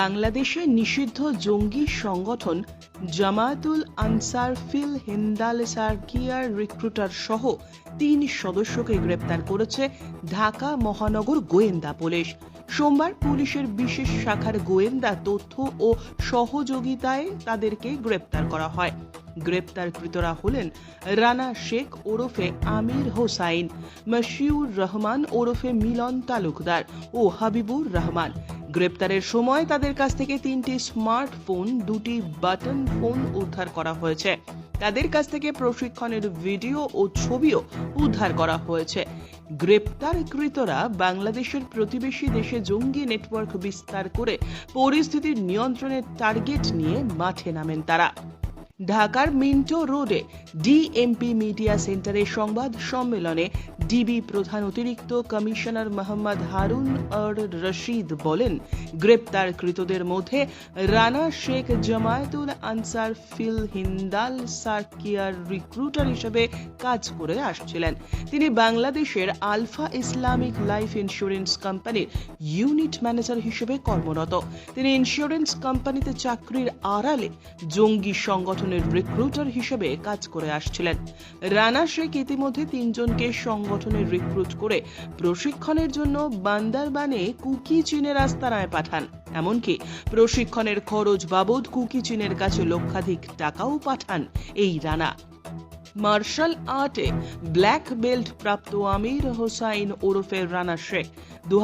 বাংলাদেশে নিষিদ্ধ জঙ্গি সংগঠন জামায়াতুল আনসার ফিল হিন্দাল সার্কিয়ার রিক্রুটার সহ তিন সদস্যকে গ্রেপ্তার করেছে ঢাকা মহানগর গোয়েন্দা পুলিশ। সোমবার পুলিশের বিশেষ শাখার গোয়েন্দা তথ্য ও সহযোগিতায় তাদেরকে গ্রেপ্তার করা হয়। গ্রেপ্তারকৃতরা হলেন রানা শেখ ওরফে আমির হোসাইন, মশিউর রহমান ওরফে মিলন তালুকদার ও হাবিবুর রহমান। গ্রেপ্তারের সময় তাদের কাছ থেকে তিনটি স্মার্টফোন, দুটি বাটন ফোন উদ্ধার করা হয়েছে। তাদের কাছ থেকে প্রশিক্ষণের ভিডিও ও ছবিও উদ্ধার করা হয়েছে। গ্রেপ্তারকৃতরা বাংলাদেশের প্রতিবেশী দেশে জঙ্গি নেটওয়ার্ক বিস্তার করে পরিস্থিতির নিয়ন্ত্রণের টার্গেট নিয়ে মাঠে নামেন তারা। ঢাকার মিন্টো রোডে ডিএমপি মিডিয়া সেন্টারে সংবাদ সম্মেলনে ডিবি প্রধান অতিরিক্ত কমিশনার মোহাম্মদ হারুন আর রশিদ বলেন, গ্রেপ্তারকৃতদের মধ্যে রানা শেখ জামায়াতুল আনসার ফিল হিন্দাল সার্কিয়ার রিক্রুটার হিসেবে কাজ করে আসছিলেন। তিনি বাংলাদেশের আলফা ইসলামিক লাইফ ইন্স্যুরেন্স কোম্পানির ইউনিট ম্যানেজার হিসেবে কর্মরত। তিনি ইন্স্যুরেন্স কোম্পানিতে চাকরির আড়ালে জঙ্গি সংগঠনের রিক্রুটার হিসেবে কাজ করে আসছিলেন। রানা শেখ ইতিমধ্যে তিনজনকে সংগঠনের রিক্রুট করে প্রশিক্ষণের জন্য বান্দারবানে কুকি চীনের আস্তানায় পাঠান। এমনকি প্রশিক্ষণের খরচ বাবদ কুকি চীনের কাছে লক্ষাধিক টাকাও পাঠান এই রানা। মার্শাল আর্টে ব্ল্যাক বেল্ট প্রাপ্ত আমির হোসাইন ওরফে রানা শেখ। দু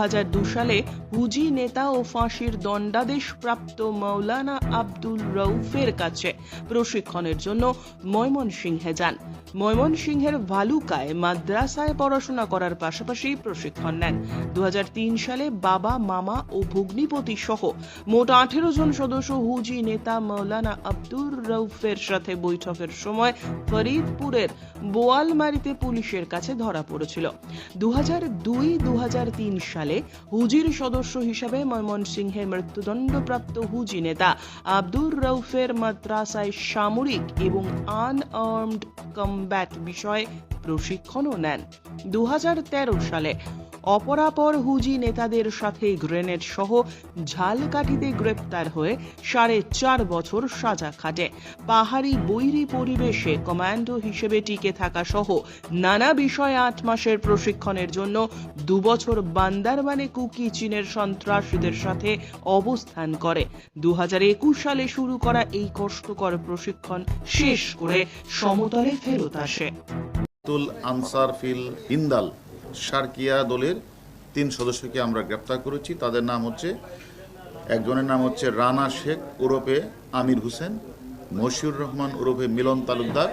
সালে হুজি নেতা ও ফাঁসির দণ্ডাদেশ প্রাপ্ত মৌলানা আব্দুল রউফের কাছে প্রশিক্ষণের জন্য ময়মনসিংহে যান। ময়মনসিংহের ভালুকায় মাদ্রাসায় পড়াশোনা করার পাশাপাশি প্রশিক্ষণ নেন। দু হাজার তিন সালে বাবা, মামা ও ভগ্নিপতি সহ মোট আঠেরো জন সদস্য হুজি নেতা মৌলানা আব্দুর রউফের সাথে বৈঠকের সময় ফরিদপুরের বোয়ালমারিতে পুলিশের কাছে ধরা পড়েছিল। দু হাজার দুই দু সালে হুজির সদস্য হিসাবে ময়মনসিংহের মৃত্যুদণ্ডপ্রাপ্ত হুজি নেতা আব্দুর রৌফের মাদ্রাসায় সামরিক এবং আনআর্মড কমব্যাট বিষয়ে প্রশিক্ষণও নেন। দু হাজার তেরো সালে অপরাপর হুজি নেতাদের সাথে গ্রেনেড সহ ঝালকাঠিতে গ্রেপ্তার হয়ে সাড়ে চার বছর সাজা খাটে। পাহাড়ি বৈরী পরিবেশে কমান্ডো হিসেবে টিকে থাকা সহ নানা বিষয়ে আট মাসের প্রশিক্ষণের জন্য দুবছর বান্দারবানে কুকি চীনের সন্ত্রাসীদের সাথে অবস্থান করে। দু হাজার একুশ সালে শুরু করা এই কষ্টকর প্রশিক্ষণ শেষ করে সমতলে ফেরত আসে। আনসার ফিল হিন্দাল। সার্কিয়া দলের তিন সদস্যকে আমরা গ্রেপ্তার করেছি। তাদের নাম হচ্ছে একজনের নাম হচ্ছে রানা শেখ ওরফে আমির হোসেন মশিউর রহমান ওরফে মিলন তালুকদার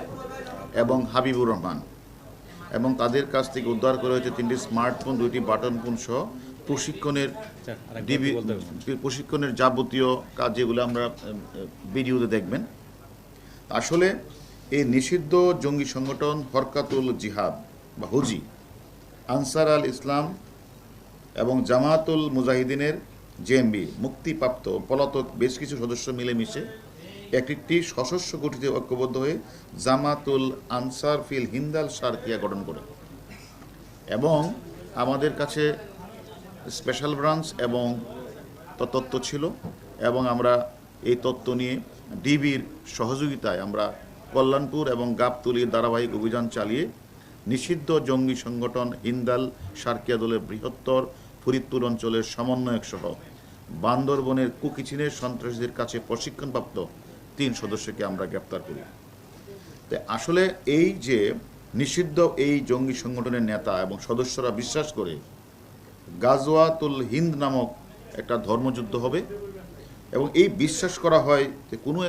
এবং হাবিবুর রহমান। এবং তাদের কাছ থেকে উদ্ধার করা হয়েছে তিনটি স্মার্টফোন দুইটি বাটন ফোন সহ প্রশিক্ষণের ডিবি প্রশিক্ষণের যাবতীয় কাজ যেগুলো আমরা ভিডিওতে দেখবেন। আসলে এই নিষিদ্ধ জঙ্গি সংগঠন হরকাতুল জিহাদ বা হুজি আনসার আল ইসলাম এবং জামাতুল মুজাহিদিনের জেএমবি, মুক্তিপ্রাপ্ত পলাতক বেশ কিছু সদস্য মিলেমিশে একটি সশস্ত্র গঠিত ঐক্যবদ্ধ হয়ে জামাতুল আনসার ফিল হিন্দাল সার্কিয়া গঠন করে। এবং আমাদের কাছে স্পেশাল ব্রাঞ্চ এবং তত্ত্ব ছিল এবং আমরা এই তত্ত্ব নিয়ে ডিবির সহযোগিতায় আমরা কল্যাণপুর এবং গাবতলির ধারাবাহিক অভিযান চালিয়ে নিষিদ্ধ জঙ্গি সংগঠন হিন্দাল সার্কিয়া দলের বৃহত্তর ফরিদপুর অঞ্চলের সমন্বয়ক সহ। বান্দরবনের কুকিচিনের সন্ত্রাসীদের কাছে প্রশিক্ষণপ্রাপ্ত তিন সদস্যকে আমরা গ্রেপ্তার করি। আসলে এই যে নিষিদ্ধ এই জঙ্গি সংগঠনের নেতা এবং সদস্যরা বিশ্বাস করে গাজওয়াতুল হিন্দ নামক একটা ধর্মযুদ্ধ হবে এবং এই বিশ্বাস করা হয় যে কোনো